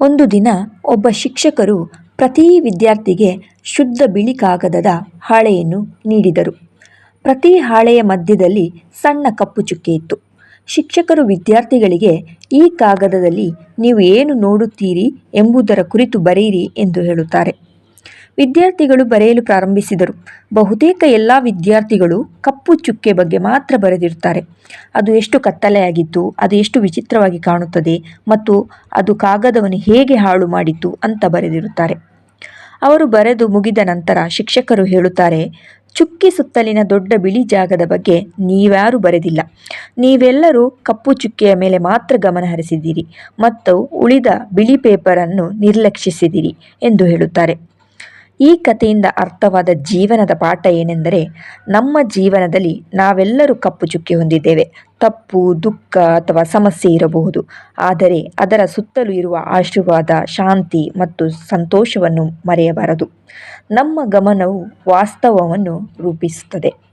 ಒಂದು ದಿನ ಒಬ್ಬ ಶಿಕ್ಷಕರು ಪ್ರತಿ ವಿದ್ಯಾರ್ಥಿಗೆ ಶುದ್ಧ ಬಿಳಿ ಕಾಗದದ ಹಾಳೆಯನ್ನು ನೀಡಿದರು. ಪ್ರತಿ ಹಾಳೆಯ ಮಧ್ಯದಲ್ಲಿ ಸಣ್ಣ ಕಪ್ಪು ಚುಕ್ಕೆ ಇತ್ತು. ಶಿಕ್ಷಕರು ವಿದ್ಯಾರ್ಥಿಗಳಿಗೆ, ಈ ಕಾಗದದಲ್ಲಿ ನೀವು ಏನು ನೋಡುತ್ತೀರಿ ಎಂಬುದರ ಕುರಿತು ಬರೆಯಿರಿ ಎಂದು ಹೇಳುತ್ತಾರೆ. ವಿದ್ಯಾರ್ಥಿಗಳು ಬರೆಯಲು ಪ್ರಾರಂಭಿಸಿದರು. ಬಹುತೇಕ ಎಲ್ಲ ವಿದ್ಯಾರ್ಥಿಗಳು ಕಪ್ಪು ಚುಕ್ಕೆ ಬಗ್ಗೆ ಮಾತ್ರ ಬರೆದಿರುತ್ತಾರೆ. ಅದು ಎಷ್ಟು ಕತ್ತಲೆಯಾಗಿತ್ತು, ಅದು ಎಷ್ಟು ವಿಚಿತ್ರವಾಗಿ ಕಾಣುತ್ತದೆ ಮತ್ತು ಅದು ಕಾಗದವನ್ನು ಹೇಗೆ ಹಾಳು ಮಾಡಿತು ಅಂತ ಬರೆದಿರುತ್ತಾರೆ. ಅವರು ಬರೆದು ಮುಗಿದ ನಂತರ ಶಿಕ್ಷಕರು ಹೇಳುತ್ತಾರೆ, ಚುಕ್ಕಿ ಸುತ್ತಲಿನ ದೊಡ್ಡ ಬಿಳಿ ಜಾಗದ ಬಗ್ಗೆ ನೀವ್ಯಾರೂ ಬರೆದಿಲ್ಲ. ನೀವೆಲ್ಲರೂ ಕಪ್ಪು ಚುಕ್ಕೆಯ ಮೇಲೆ ಮಾತ್ರ ಗಮನ ಹರಿಸಿದ್ದೀರಿ ಮತ್ತು ಉಳಿದ ಬಿಳಿ ಪೇಪರನ್ನು ನಿರ್ಲಕ್ಷಿಸಿದಿರಿ ಎಂದು ಹೇಳುತ್ತಾರೆ. ಈ ಕಥೆಯಿಂದ ಅರ್ಥವಾದ ಜೀವನದ ಪಾಠ ಏನೆಂದರೆ ನಮ್ಮ ಜೀವನದಲ್ಲಿ ನಾವೆಲ್ಲರೂ ಕಪ್ಪು ಚುಕ್ಕಿ ಹೊಂದಿದ್ದೇವೆ. ತಪ್ಪು, ದುಃಖ ಅಥವಾ ಸಮಸ್ಯೆ ಇರಬಹುದು. ಆದರೆ ಅದರ ಸುತ್ತಲೂ ಇರುವ ಆಶೀರ್ವಾದ, ಶಾಂತಿ ಮತ್ತು ಸಂತೋಷವನ್ನು ಮರೆಯಬಾರದು. ನಮ್ಮ ಗಮನವು ವಾಸ್ತವವನ್ನು ರೂಪಿಸುತ್ತದೆ.